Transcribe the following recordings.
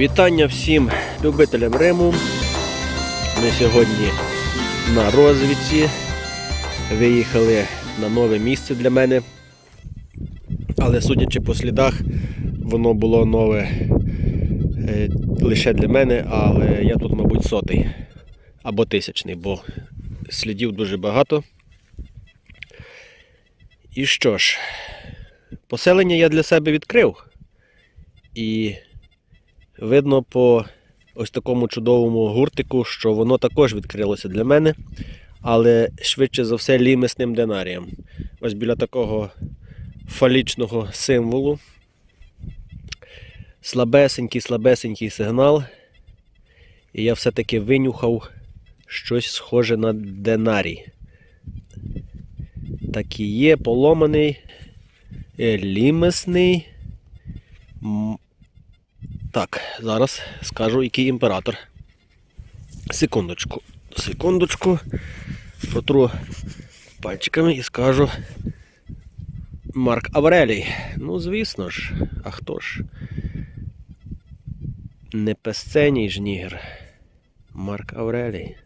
Вітання всім любителям Риму. Ми сьогодні на розвідці. Виїхали на нове місце для мене. Але судячи по слідах, воно було нове е, лише для мене, але я тут, мабуть, сотий або тисячний, бо слідів дуже багато. І що ж, поселення я для себе відкрив. І видно по ось такому чудовому гуртику, що воно також відкрилося для мене, але швидше за все лімесним динарієм. Ось біля такого фалічного символу. Слабесенький, слабесенький сигнал. І я все-таки винюхав щось схоже на динарій. Так і є, поломаний, е, лімесний. Так, зараз скажу, який імператор. Секундочку. Секундочку. Протру пальчиками і скажу. Марк Аврелій. Ну, звісно ж, а хто ж? Не песценій ж нігер. Марк Аврелій.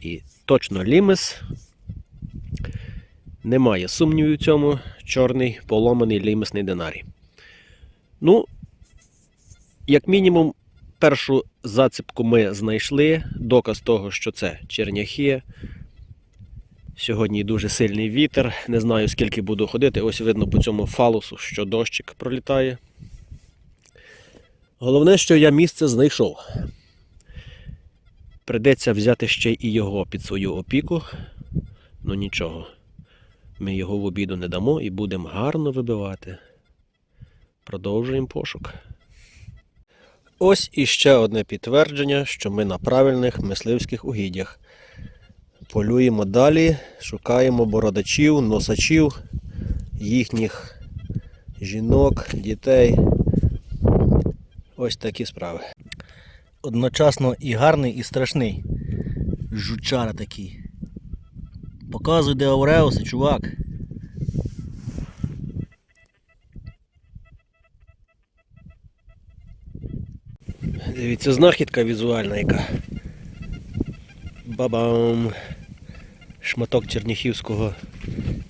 І точно лімес. Немає сумнівів у цьому. Чорний поломаний лімесний динарій. Ну, як мінімум, першу заціпку ми знайшли. Доказ того, що це черняхи. Сьогодні дуже сильний вітер. Не знаю, скільки буду ходити. Ось видно по цьому фалусу, що дощик пролітає. Головне, що я місце знайшов. Придеться взяти ще і його під свою опіку. Ну нічого. Ми його в обіду не дамо і будемо гарно вибивати. Продовжуємо пошук. Ось іще одне підтвердження, що ми на правильних мисливських угіддях. Полюємо далі, шукаємо бородачів, носачів, їхніх жінок, дітей. Ось такі справи. Одночасно і гарний, і страшний. Жучара такий. Показуй, де Ауреуси, чувак. Дивіться, знахідка візуальна яка. Бабам. Шматок черніхівського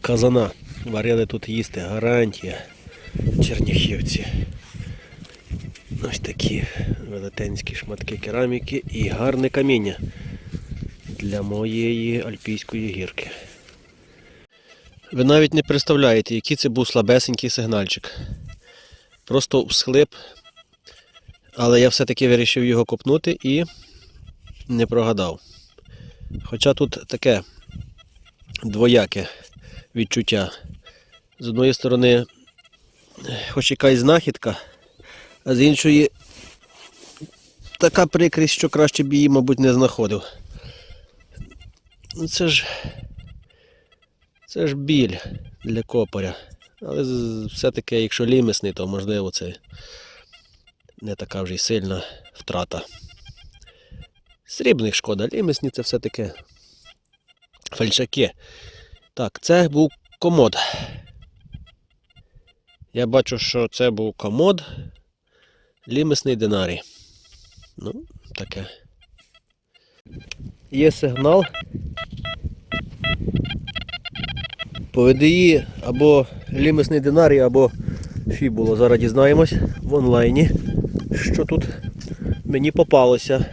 казана. Варили тут їсти, гарантія. Черніхівці. Ось такі велетенські шматки кераміки і гарне каміння для моєї альпійської гірки. Ви навіть не представляєте, який це був слабесенький сигнальчик. Просто всхлип але я все-таки вирішив його копнути і не прогадав. Хоча тут таке двояке відчуття. З одної сторони, хоч якась знахідка, а з іншої така прикрість, що краще б її, мабуть, не знаходив. Ну це ж це ж біль для копаря. Але все-таки, якщо лімесний, то можливо це не така вже й сильна втрата. Срібних шкода, лімесні це все таке фальшаки. Так, це був комод. Я бачу, що це був комод, лімесний динарій. Ну, таке. Є сигнал. По VDI або лімесний динарій, або фібуло. Зараз дізнаємось в онлайні що тут мені попалося.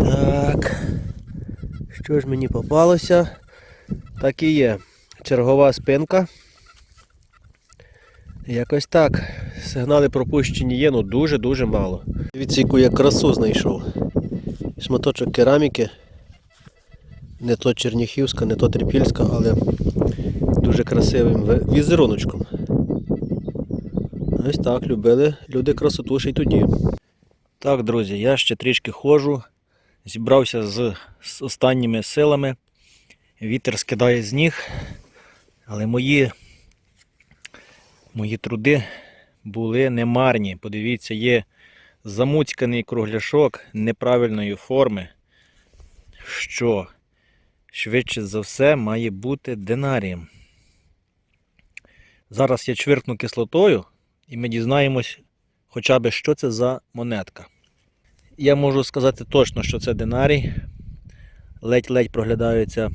Так. Що ж мені попалося? Так і є. Чергова спинка. Якось так. Сигнали пропущені є, ну дуже-дуже мало. Дивіться, яку я красу знайшов. Шматочок кераміки. Не то Черніхівська, не то Трипільська, але дуже красивим візеруночком. Ось так любили люди красоту ще й тоді. Так, друзі, я ще трішки ходжу. Зібрався з, з останніми силами. Вітер скидає з ніг. Але мої, мої труди були немарні. Подивіться, є замуцьканий кругляшок неправильної форми, що швидше за все має бути динарієм. Зараз я чвиркну кислотою, і ми дізнаємось хоча б, що це за монетка. Я можу сказати точно, що це динарій. Ледь-ледь проглядається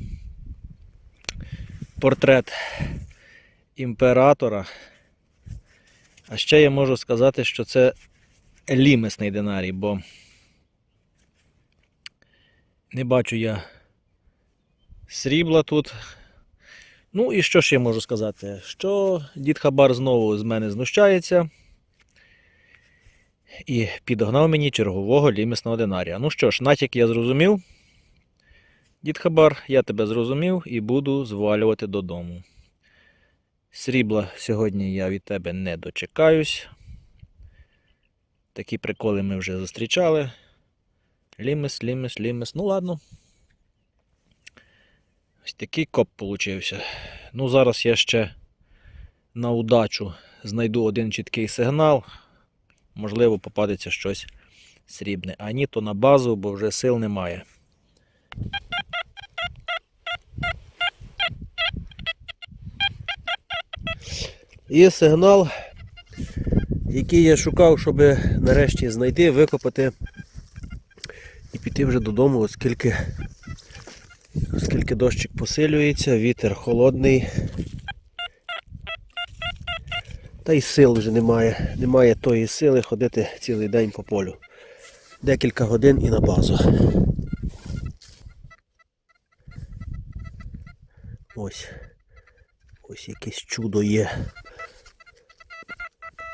портрет імператора. А ще я можу сказати, що це лімесний динарій, бо не бачу я срібла тут. Ну і що ж я можу сказати? Що дід Хабар знову з мене знущається і підогнав мені чергового лімісного динарія. Ну що ж, натяк я зрозумів. Дід Хабар, я тебе зрозумів і буду звалювати додому. Срібла сьогодні я від тебе не дочекаюсь. Такі приколи ми вже зустрічали. Лімес, лімес, лімес. Ну ладно. Такий коп получився. Ну, зараз я ще на удачу знайду один чіткий сигнал. Можливо, попадеться щось срібне. А ні, то на базу, бо вже сил немає. Є сигнал, який я шукав, щоб нарешті знайти, викопати і піти вже додому, оскільки, оскільки дощик посилюється, вітер холодний. Та й сил вже немає. Немає тої сили ходити цілий день по полю. Декілька годин і на базу. Ось. Ось якесь чудо є.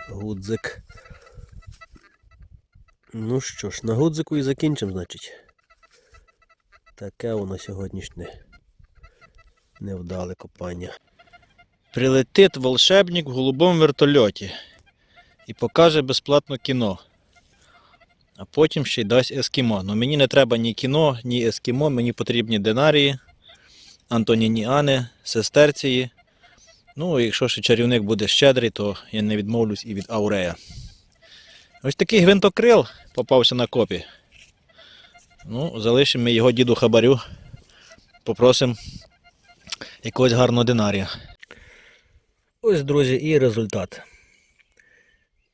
Гудзик. Ну що ж, на гудзику і закінчимо, значить. Таке воно сьогоднішнє невдале копання. Прилетить волшебник в голубому вертольоті і покаже безплатно кіно. А потім ще й дасть ескімо. Ну мені не треба ні кіно, ні ескімо, мені потрібні динарії, антонініани, сестерції. Ну, якщо ще чарівник буде щедрий, то я не відмовлюсь і від аурея. Ось такий гвинтокрил попався на копі. Ну, залишимо ми його діду хабарю. Попросимо якогось гарного динарія. Ось, друзі, і результат.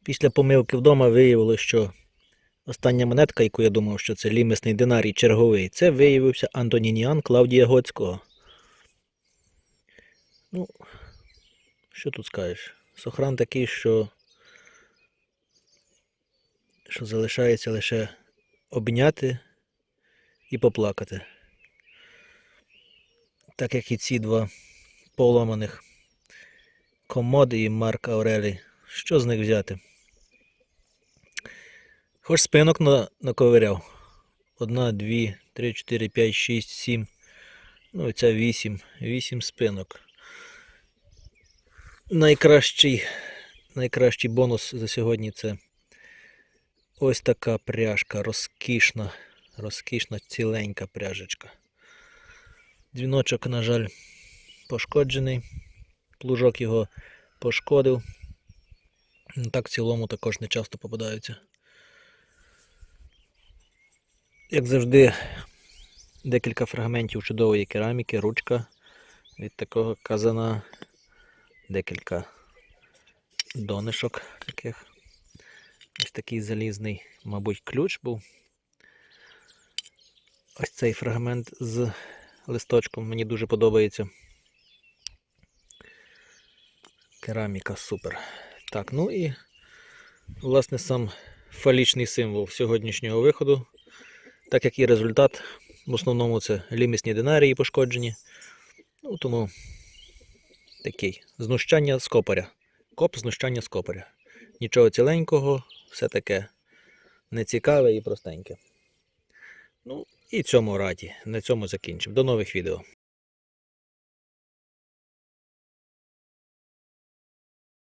Після помилки вдома виявилося, що остання монетка, яку я думав, що це лімесний динарій черговий, це виявився Антонініан Клавдія Гоцького. Ну, що тут скажеш? Сохран такий, що, що залишається лише обняти і поплакати. Так як і ці два поламаних комоди і Марк Аурелій. Що з них взяти? Хоч спинок на, наковиряв. Одна, дві, три, чотири, п'ять, шість, сім. Ну і ця вісім. Вісім спинок. Найкращий, найкращий бонус за сьогодні це ось така пряжка, розкішна, розкішна ціленька пряжечка. Дзвіночок, на жаль, пошкоджений. Плужок його пошкодив. Ну, Так в цілому також не часто попадаються. Як завжди, декілька фрагментів чудової кераміки, ручка від такого казана, декілька донишок таких. Ось такий залізний, мабуть, ключ був. Ось цей фрагмент з листочком мені дуже подобається. Кераміка супер. Так, ну і власне сам фалічний символ сьогоднішнього виходу. Так як і результат, в основному це лімісні динарії пошкоджені. Ну, тому такий знущання з копаря. Коп знущання з копаря. Нічого ціленького, все таке нецікаве і простеньке. Ну, і цьому раді. На цьому закінчимо. До нових відео.